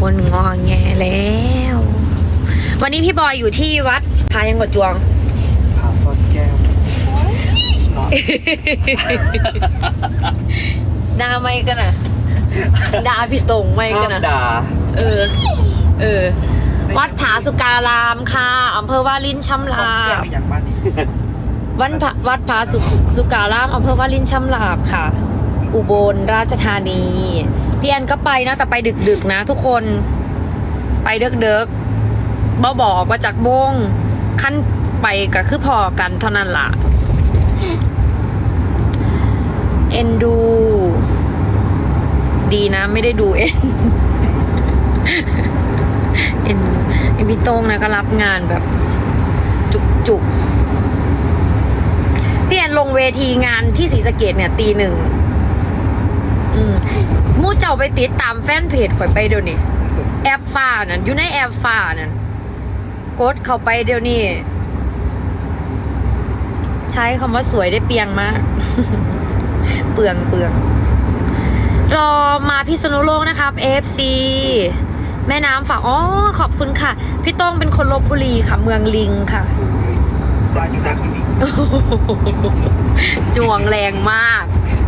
คนงอแงแล้ว วันนี้พี่บอยอยู่ที่วัดพายังกดจวงผ่าซ่อนแก้วด่าไม่กันนะด่าพี่ตรงไม่กันห้ามนะด่าเออ เออ วัดผาสุการามค่ะอำเภอวาลินชำซ่อนลาแก้วบอย่างบ้านนี้วัดผาวัดผาสุสุการามอำเภอวาลินชำลาบค่ะ อุบลราชธานีพี่แอนก็ไปนะแต่ไปดึกๆนะ ทุกคนไปเดึกๆบ่บอกมาจากบงขั้นไปก็คือพอกันเท่านั้นล่ะเอ็นดู ดีนะ ไม่ได้ดูเอ็นเอ็นเอ็นพี่โต้งนะก็รับงานแบบ จุกๆพี่แอนลงเวทีงานที่ศรีสะเกดเนี่ยตีหนึ่ง มมูเจ้าไปติดตามแฟนเพจข่อยไปเดี๋ยวนี้แอปฟ้านั่นอยู่ในแอปฟ้านั่นกดเข้าไปเดี๋ยวนี้ใช้คำว่าสวยได้เปียงมาก เปลืองเปลือง รอมาพิษณุโลกนะครับ FC แม่น้ำฝากอ๋อขอบคุณค่ะ พี่โต้งเป็นคนลบบุรีค่ะ เมืองลิงค่ะบ้านอยู่จากที่นี่จวงแรงมากเออ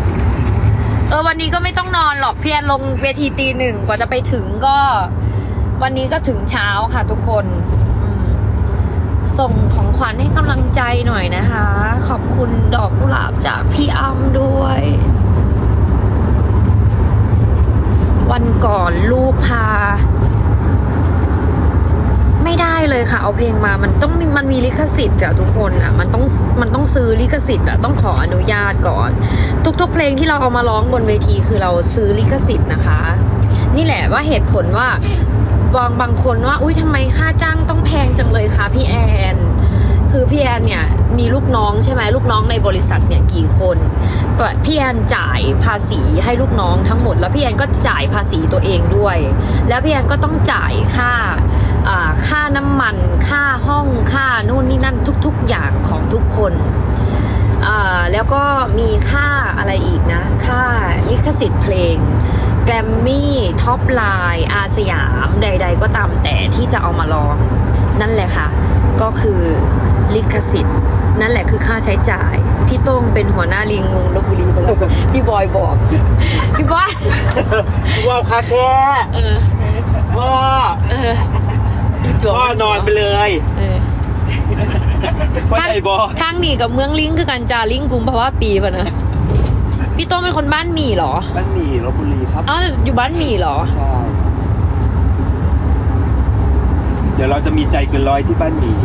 วันนี้ก็ไม่ต้องนอนหรอกเพียนลงเวทีตีหนึ่งกว่าจะไปถึงก็ วันนี้ก็ถึงเช้าค่ะทุกคนส่งของขวัญให้กำลังใจหน่อยนะคะ ขอบคุณดอกกุหลาบจากพี่อ้ำด้วย วันก่อนลูกพา ไม่ได้ เลยค่ะ เอาเพลงมามันต้องมันมีลิขสิทธิ์อะทุกคนอะมันต้องมันต้องซื้อลิขสิทธิ์อะต้องขออนุญาตก่อน ทุกๆ เพลงที่เราเอามาร้องบนเวทีคือเราซื้อลิขสิทธิ์นะคะ นี่แหละว่าเหตุผลว่าบางบางคนว่า อุ้ยทำไมค่าจ้างต้องแพงจังเลยคะพี่แอนคือพี่แอนเนี่ยมีลูกน้องใช่ไหมลูกน้องในบริษัทเนี่ยกี่คนตัวพี่แอนจ่ายภาษีให้ลูกน้องทั้งหมด แล้วพี่แอนก็จ่ายภาษีตัวเองด้วย แล้วพี่แอนก็ต้องจ่ายค่า ค่าน้ำมัน ค่าห้องค่านู่นนี่นั่นทุก ๆ อย่างของทุกคนอ่าแล้วก็มีค่าอะไรอีกนะ ค่าลิขสิทธิ์เพลง แกรมมี่ท็อปไลน์อาสยาม ใด ๆ ก็ตามแต่ที่จะเอามาร้อง นั่นแหละค่ะ ก็คือลิขสิทธิ์ นั่นแหละคือค่าใช้จ่าย พี่โต้งเป็นหัวหน้าลิงวงลบบุรีไปแล้วพี่บอยบอก พี่บอยว้าวคาแค่เออพ่อเออ จวบพ่อนอนไปเลยเออพ่อใหญ่บอทางหนีกับเมืองลิงคือกันจาลิงกุมภาวะปีป่ะนะพี่โต้งเป็นคนบ้านหมี่เหรอ บ้านหมี่ลบบุรีครับเอ้าวอยู่บ้านหมี่เหรอ ใช่ เดี๋ยวเราจะมีใจเกินร้อยที่บ้านหมี่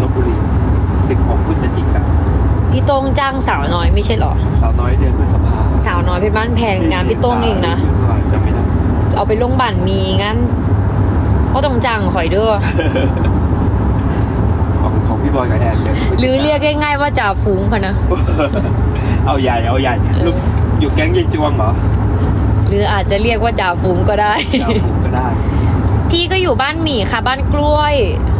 ลบบุรี16พฤศจิกายนพี่โต้งจ้างสาวน้อยไม่ใช่เหรอ สาวน้อยเดือนพฤษภาสาวน้อยเป็นบ้านแพงงานพี่โต้งเองนะจำไม่ได้เอาไปลงบันมีงั้น ก็ต้องจ้างข่อยเด้อของของพี่บอยกับแอนเดือนพฤศจิกาหรือเรียกง่ายๆว่าจ่าฝูงพะนะ เอาใหญ่เอาใหญ่ลูกอยู่แก๊งยายจวงเหรอหรืออาจจะเรียกว่าจ่าฝูงก็ได้จะเอาผมก็ได้ พี่ก็อยู่บ้านหมี่ค่ะ บ้านกล้วยอ